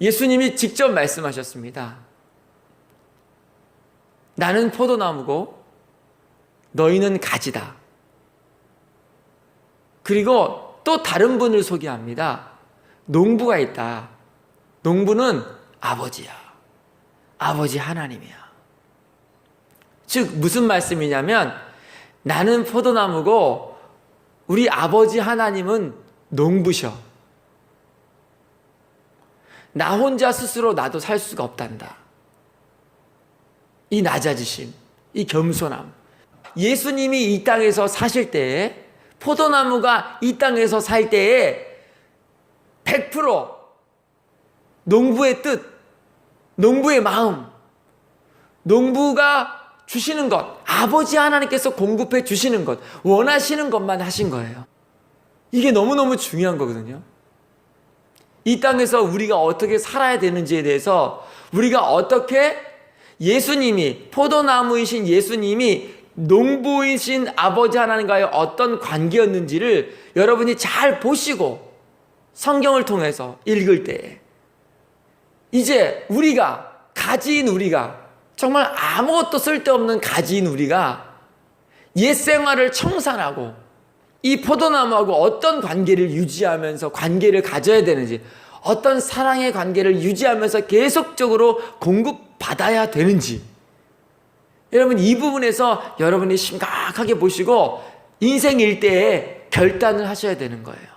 예수님이 직접 말씀하셨습니다. 나는 포도나무고 너희는 가지다. 그리고 또 다른 분을 소개합니다. 농부가 있다. 농부는 아버지야. 아버지 하나님이야. 즉, 무슨 말씀이냐면 나는 포도나무고 우리 아버지 하나님은 농부셔. 나 혼자 스스로 나도 살 수가 없단다. 이 낮아지심, 이 겸손함. 예수님이 이 땅에서 사실 때에 포도나무가 이 땅에서 살 때에 100% 농부의 뜻, 농부의 마음, 농부가 주시는 것, 아버지 하나님께서 공급해 주시는 것, 원하시는 것만 하신 거예요. 이게 너무너무 중요한 거거든요. 이 땅에서 우리가 어떻게 살아야 되는지에 대해서 우리가 어떻게 예수님이 포도나무이신 예수님이 농부이신 아버지 하나님과의 어떤 관계였는지를 여러분이 잘 보시고 성경을 통해서 읽을 때 이제 우리가 가지인 우리가 정말 아무것도 쓸데없는 가지인 우리가 옛 생활을 청산하고 이 포도나무하고 어떤 관계를 유지하면서 관계를 가져야 되는지 어떤 사랑의 관계를 유지하면서 계속적으로 공급받아야 되는지 여러분 이 부분에서 여러분이 심각하게 보시고 인생 일대에 결단을 하셔야 되는 거예요.